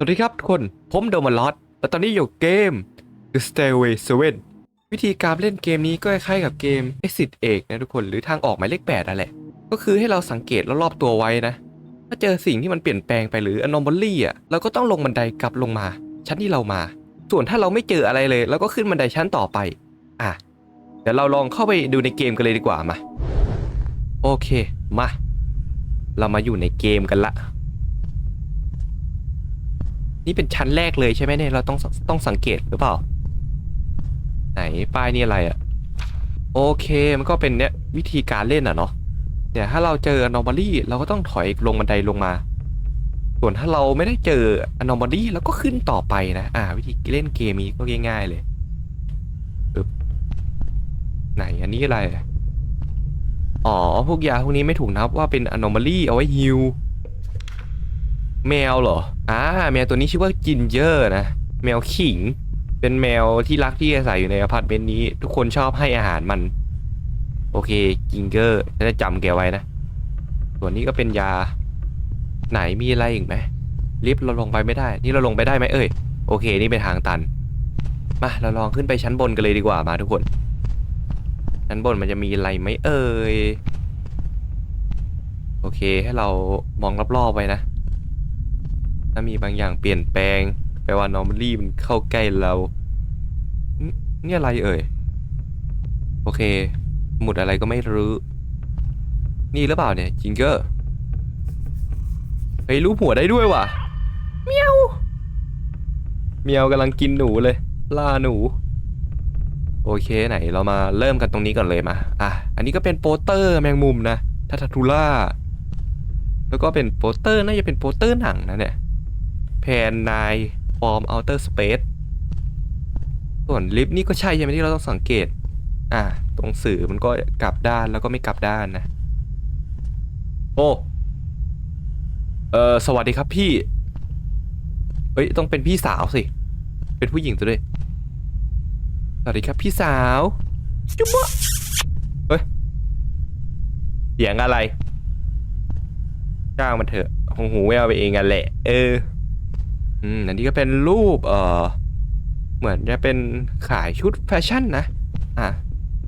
สวัสดีครับทุกคน ผมโดมาลอสและตอนนี้อยู่เกม The Stairway 7 วิธีการเล่นเกมนี้ก็คล้ายๆกับเกม Exit เอกนะทุกคนหรือทางออกหมายเลข8นั่นแหละ ก็คือให้เราสังเกตรอบๆตัวไว้นะ ถ้าเจอสิ่งที่มันเปลี่ยนแปลงไปหรือ anomaly อะเราก็ต้องลงบันไดกลับลงมา ชั้นที่เรามา ส่วนถ้าเราไม่เจออะไรเลยเราก็ขึ้นบันไดชั้นต่อไป อะเดี๋ยวเราลองเข้าไปดูในเกมกันเลยดีกว่ามา โอเคมา เรามาอยู่ในเกมกันละ นี่เป็นชั้นแรกเลยใช่ไหมเนี่ยเราต้องต้องสังเกตหรือเปล่า ไหนป้ายนี่อะไรอะโอเคมันก็เป็นเนี่ยวิธีการเล่นอะเนาะเดี๋ยวถ้าเราเจอ anomaly เราก็ต้องถอยลงบันไดลงมา ส่วนถ้าเราไม่ได้เจอ anomaly เราก็ขึ้นต่อไปนะ อ่า วิธีเล่นเกมนี้ก็ง่าย ๆ เลยปึ๊บไหนอันนี้อะไรอ๋อพวกยาพวกนี้ไม่ถูกนับว่าเป็น anomaly เอาไว้ฮิล แมวเหรออ่าแมวตัวนี้ชื่อว่าจินเจอร์นะ แมวขิง เป็นแมวที่รักที่อาศัยอยู่ในอพาร์ตเมนต์นี้ ทุกคนชอบให้อาหารมัน โอเคจิงเกอร์ฉันจะจำแกไว้นะ ส่วนนี้ก็เป็นยา ไหนมีอะไรอีกไหมลิฟต์เราลงไปไม่ได้ นี่เราลงไปได้ไหมเอ่ย โอเค นี่เป็นทางตัน มา เราลองขึ้นไปชั้นบนกันเลยดีกว่ามาทุกคน ชั้นบนมันจะมีอะไรไหมเอ่ย โอเค ให้เรามองรอบๆไว้นะ ถ้ามีบางอย่างเปลี่ยนแปลง แปลว่า normally มันเข้าใกล้เรานนี่อะไรเอ่ย โอเค หมุดอะไรก็ไม่รู้ นี่หรือเปล่าเนี่ยจิงเกอร์เฮ้ยรูปหัวได้ด้วยว่ะ เมียว เมียวกำลังกินหนูเลย ล่าหนู โอเคไหนเรามาเริ่มกันตรงนี้ก่อนเลยมา อะ อันนี้ก็เป็นโปสเตอร์แมงมุมนะทัตทูล่า แล้วก็เป็นโปสเตอร์น่าจะเป็นโปสเตอร์หนังนะเนี่ย แพนนายฟอร์มอัลเตอร์สเปซส่วนลิฟต์นี่ก็ใช่ใช่ไหมที่เราต้องสังเกต อะตรงสื่อมันก็กลับด้านแล้วก็ไม่กลับด้านนะ โอ้เออสวัสดีครับพี่ เฮ้ย ต้องเป็นพี่สาวสิ เป็นผู้หญิงตัวด้วย สวัสดีครับพี่สาวจุ๊บเฮ้ยเสียงอะไรจ้างมันเถอะคงหูแววไปเองกันแหละ เออ อืมอันนี้ก็เป็นรูปเอ่อเหมือนจะเป็นขายชุดแฟชั่นนะ อะ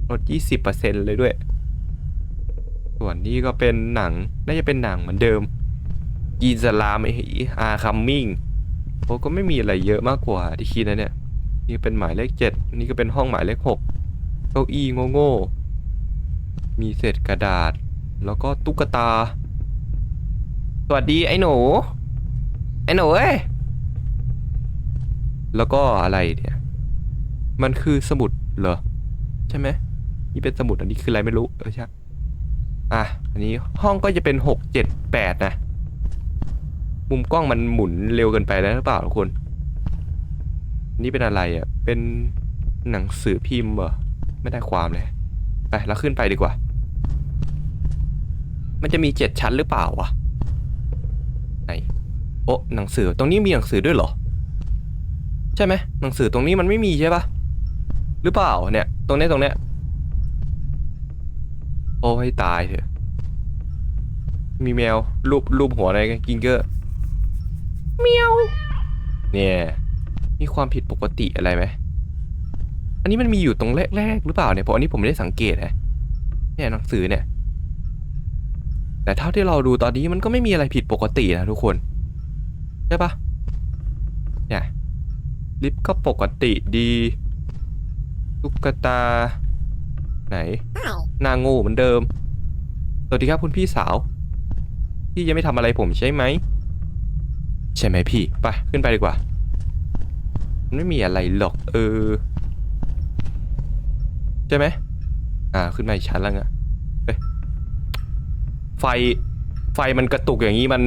ลด20%เลยด้วย ส่วนนี้ก็เป็นหนัง น่าจะเป็นหนังเหมือนเดิมยีนสลามอาคัมมิงโอ้ก็ไม่มีอะไรเยอะมากกว่าที่คิดนะเนี่ย นี่เป็นหมายเลขเจ็ดนี่ก็เป็นห้องหมายเลขหกเก้าอี้โง่ๆมีเศษกระดาษ แล้วก็ตุ๊กตา สวัสดีไอ้หนู ไอ้หนูเอ้ย แล้วก็อะไรเนี่ย มันคือสมุดเหรอ ใช่ไหมนี่เป็นสมุดอันนี้คืออะไรไม่รู้เออใช่อะอันนี้ห้องก็จะเป็นหกเจ็ดแปดนะ มุมกล้องมันหมุนเร็วเกินไปแล้วหรือเปล่าทุกคน นี่เป็นอะไรอะ เป็นหนังสือพิมพ์เหรอ ไม่ได้ความเลย ไปเราขึ้นไปดีกว่า มันจะมีเจ็ดชั้นหรือเปล่าวะไหนโอ้หนังสือตรงนี้มีหนังสือด้วยเหรอ ใช่ไหมหนังสือตรงนี้มันไม่มีใช่ปะหรือเปล่าเนี่ย ตรงเนี้ยตรงเนี้ยโอ้ยตายเถอะ มีแมวรูปรูปหัวอะไรกันกิงเกอร์เมียวเนี่ยมีความผิดปกติอะไรไหมอันนี้มันมีอยู่ตรงแรกๆหรือเปล่าเนี่ยเพราะอันนี้ผมไม่ได้สังเกตนะเนี่ยหนังสือเนี่ย แต่เท่าที่เราดูตอนนี้มันก็ไม่มีอะไรผิดปกตินะทุกคน ใช่ปะเนี่ย ลิฟต์ก็ปกติดีตุ๊กตา ไหนหนางูเหมือนเดิม สวัสดีครับคุณพี่สาว พี่ยังไม่ทำอะไรผมใช่ไหม ใช่ไหมพี่ ไป ขึ้นไปดีกว่า มันไม่มีอะไรหรอก เออ ใช่ไหม อ่า ขึ้นมาอีกชั้นแล้วไงเฮ้ยไฟ ไฟมันกระตุกอย่างนี้มัน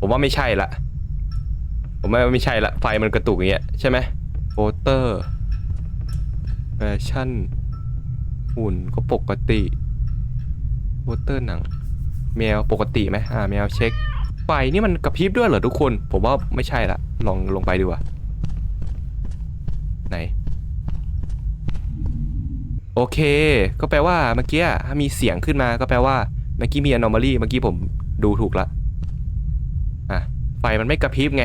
ผมว่าไม่ใช่ละ ผมว่าไม่ใช่ละ ไฟมันกระตุกอย่างเงี้ยใช่ไหมโปเตอร์แฟชั่นหุ่นก็ปกติโปเตอร์หนัง แมวปกติไหมอ่าแมวเช็ค ไฟนี่มันกระพริบด้วยเหรอทุกคน ผมว่าไม่ใช่ละ ลองลงไปดีกว่าไหน โอเค ก็แปลว่าเมื่อกี้ถ้ามีเสียงขึ้นมาก็แปลว่าเมื่อกี้มี anomaly เมื่อกี้ผมดูถูกละอะไฟมันไม่กระพริบไง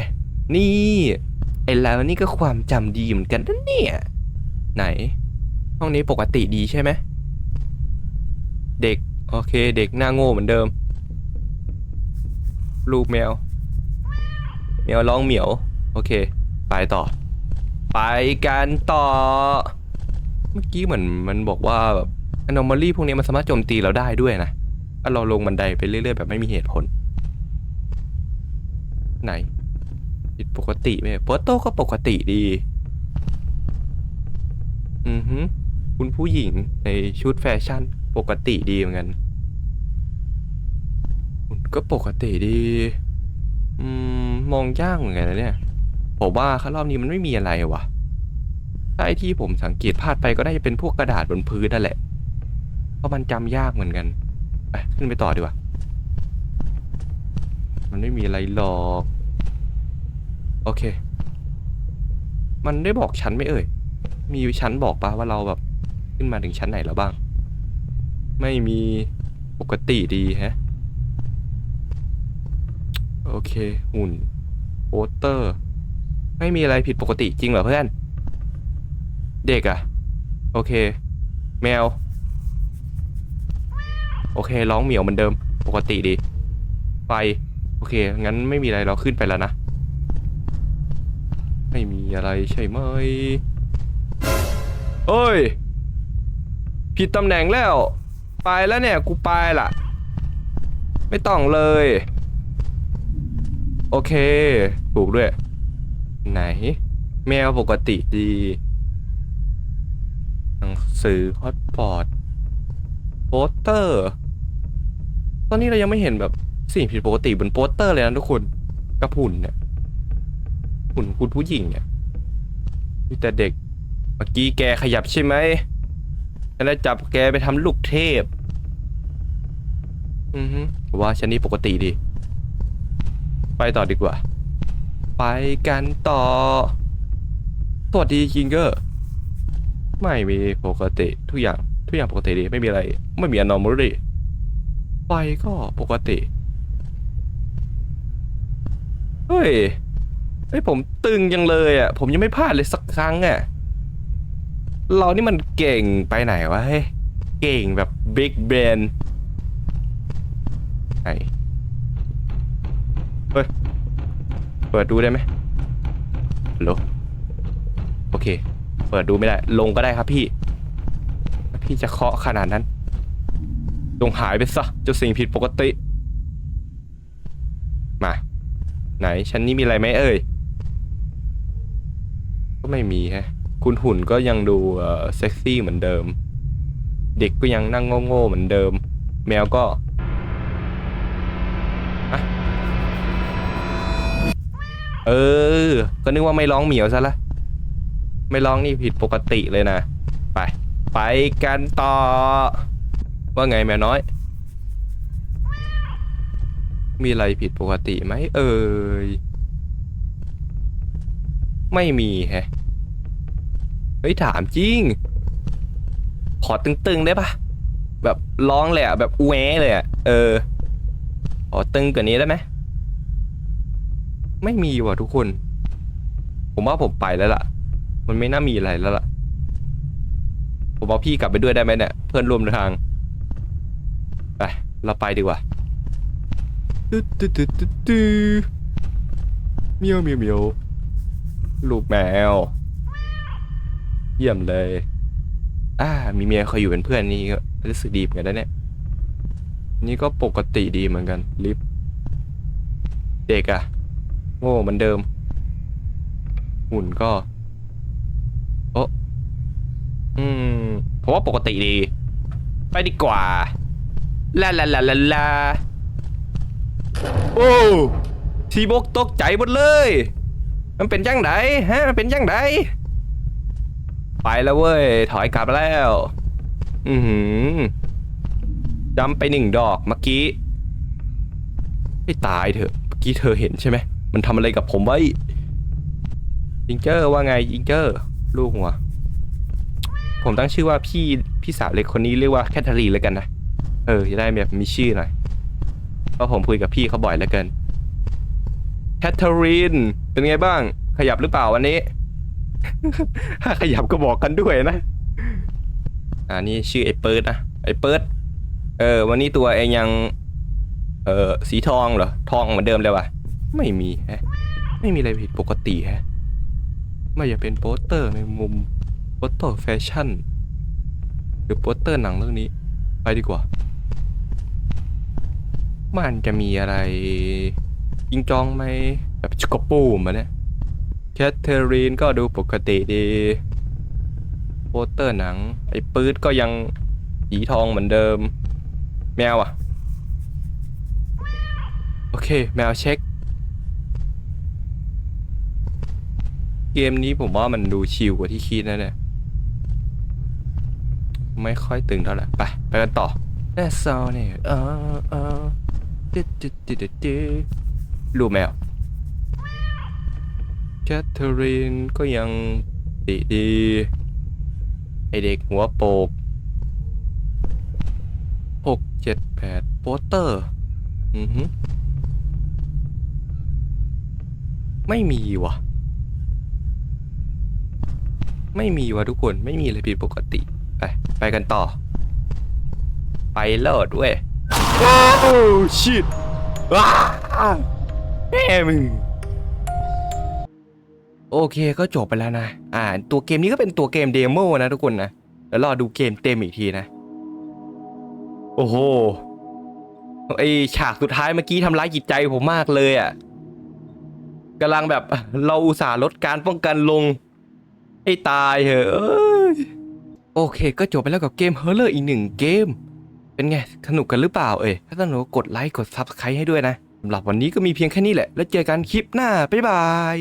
นี่ไอ้แล้วนี่ก็ความจำดีเหมือนกันนะเนี่ย ไหน ห้องนี้ปกติดีใช่ไหม เด็ก โอเค เด็กหน้าโง่เหมือนเดิมลูกแมว แมวร้องเหมียว โอเค ไปต่อ ไปกันต่อ เมื่อกี้เหมือนมันบอกว่าแบบ anomaly พวกนี้มันสามารถโจมตีเราได้ด้วยนะเราลงบันไดไปเรื่อยๆแบบไม่มีเหตุผล ไหน ผิดปกติไหมโปโต้ก็ปกติดี อือฮึคุณผู้หญิงในชุดแฟชั่นปกติดีเหมือนกัน คุณก็ปกติดี อืม มองยากเหมือนกันนะเนี่ย ผมว่าข้ารอบนี้มันไม่มีอะไรวะถ้าไอที่ผมสังเกตพลาดไปก็ได้จะเป็นพวกกระดาษบนพื้นนั่นแหละ เพราะมันจำยากเหมือนกัน ไปขึ้นไปต่อดีกว่า มันไม่มีอะไรหรอก โอเค มันได้บอกชั้นไม่เอ่ย มีชั้นบอกปะว่าเราแบบ ขึ้นมาถึงชั้นไหนแล้วบ้าง ไม่มีปกติดีฮะ โอเค หุ่นโปสเตอร์ ไม่มีอะไรผิดปกติจริงเหรอเพื่อน เด็กอะโอเค แมว โอเค ร้องเหมียวเหมือนเดิม ปกติดี ไฟ โอเค งั้นไม่มีอะไรเราขึ้นไปแล้วนะ ไม่มีอะไรใช่ไหมเอ้ย ผิดตำแหน่งแล้ว ไปแล้วเนี่ย กูไปละไม่ต้องเลย โอเค ถูกด้วย ไหน แมวปกติดีหนังสือฮอตพอตโปสเตอร์ ตอนนี้เรายังไม่เห็นแบบสิ่งผิดปกติบนโปสเตอร์เลยนะทุกคนกระหุ่นเนี่ย หุ่นคุณผู้หญิงเนี่ยมีแต่เด็กเมื่อกี้แกขยับใช่ไหมฉันได้จับแกไปทำลูกเทพ อือฮึว่าฉันนี่ปกติดี ไปต่อดีกว่า ไปกันต่อ สวัสดีคิงเกอร์ ไม่มีปกติทุกอย่าง ทุกอย่างปกติดีไม่มีอะไร ไม่มี anomaly ไฟก็ปกติ เฮ้ย เฮ้ยผมตึงจังเลยอะ ผมยังไม่พลาดเลยสักครั้งอะ เรานี่มันเก่งไปไหนวะเฮ้ยเก่งแบบบิ๊กเบนไหนเฮ้ยเปิดดูได้ไหมโลโอเค เปิดดูไม่ได้ ลงก็ได้ครับพี่ พี่จะเคาะขนาดนั้นจงหายไปซะเจ้าสิ่งผิดปกติ มา ไหนชั้นนี้มีอะไรไหมเอ่ย ก็ไม่มีฮะ คุณหุ่นก็ยังดูเซ็กซี่เหมือนเดิม เด็กก็ยังนั่งโง่ๆเหมือนเดิม แมวก็เออ ก็นึกว่าไม่ร้องเหมียวซะละ ไม่ร้องนี่ผิดปกติเลยนะ ไป ไปกันต่อ ว่าไงแมวน้อย มีอะไรผิดปกติไหมเอ่ย ไม่มีแฮะเฮ้ยถามจริง ขอตึงๆได้ปะแบบร้องเลยอะแบบแหวเลยอะเออขอตึงกว่านี้ได้ไหมไม่มีว่ะทุกคน ผมว่าผมไปแล้วล่ะ มันไม่น่ามีอะไรแล้วล่ะ ผมเอาพี่กลับไปด้วยได้ไหมเนี่ยเพื่อนร่วมทางไปเราไปดีกว่าตึ๊ดตึ๊ดตึ๊ดตึ๊ดตึ๊ดเมียวเมียวเมียว ลูกแมว เยี่ยมเลย อ่า มีเมียคอยอยู่เป็นเพื่อนนี่ก็รู้สึกดีเหมือนกันนะเนี่ย นี่ก็ปกติดีเหมือนกัน ลิฟต์เด็กอะโง่เหมือนเดิม หุ่นก็ โอ้อืมผมว่าปกติดี ไปดีกว่าลาลาลาลาลาโอ้ทีบกตกใจหมดเลย มันเป็นจังไดฮะมันเป็นจังไดไปแล้วเว้ย ถอยกลับแล้ว อือหือจำไปหนึ่งดอกเมื่อกี้ให้ตายเถอะ เมื่อกี้เธอเห็นใช่ไหม มันทำอะไรกับผมไว้จิงเจอร์ว่าไงจิงเจอร์ลูกหัว ผมตั้งชื่อว่าพี่พี่สาวเล็กคนนี้เรียกว่าแคทเธอรีนแล้วกันนะ เออจะได้แบบมีชื่อหน่อย เพราะผมคุยกับพี่เขาบ่อยแล้วเกิน แแคทเธอรีน เป็นไงบ้าง ขยับหรือเปล่าวันนี้ ถ้าขยับก็บอกกันด้วยนะ อ่านี่ชื่อไอ้เปิดนะ ไอ้เปิด เออ วันนี้ตัวเองยัง เออสีทองเหรอ ทองเหมือนเดิมเลยวะไม่มีแฮะ ไม่มีอะไรผิดปกติแฮะ ไม่อยากเป็นโปสเตอร์ในมุมโปสเตอร์แฟชั่น หรือโปสเตอร์หนังเรื่องนี้ ไปดีกว่า มันจะมีอะไร ยิงจองไหมแบบชกปูมอะเนี่ยแคทเธอรีนก็ดูปกติดีโปสเตอร์หนัง ไอ้ปื๊ดก็ยังสีทองเหมือนเดิม แมวอะโอเค แมวเช็ค เกมนี้ผมว่ามันดูชิลกว่าที่คิดนะเนี่ยไม่ค่อยตึงเท่าไหร่ไปไปกันต่อ That's all เนี่ยเออเออ ดดึดดึดลูกแมวแคทเธอรีนก็ยังดีดี ไอเด็กหัวโปกหกเจ็ดแปดโปสเตอร์ อือฮึไม่มีว่ะไม่มีว่ะทุกคนไม่มีอะไรผิดปกติ ไป ไปกันต่อ ไปเลิศเว้ย โอ้ชิตว้า แม่มึงโอเคก็จบไปแล้วนะ อ่า ตัวเกมนี้ก็เป็นตัวเกมเดโมนะทุกคนนะ แล้วรอดูเกมเต็มอีกทีนะ โอ้โห ไอฉากสุดท้ายเมื่อกี้ทำร้ายจิตใจผมมากเลยอะ่ะกำลังแบบเราอุตส่าห์ลดการป้องกันลงให้ตายเหอะโอเค ก็จบไปแล้วกับเกมเฮอร์เลอร์อีกหนึ่งเกม เป็นไง สนุกกันหรือเปล่าเอ่ย ถ้าสนุกก็กดไลค์กด Subscribe ให้ด้วยนะ สำหรับวันนี้ก็มีเพียงแค่นี้แหละ แล้วเจอกันคลิปหน้า บ๊ายบาย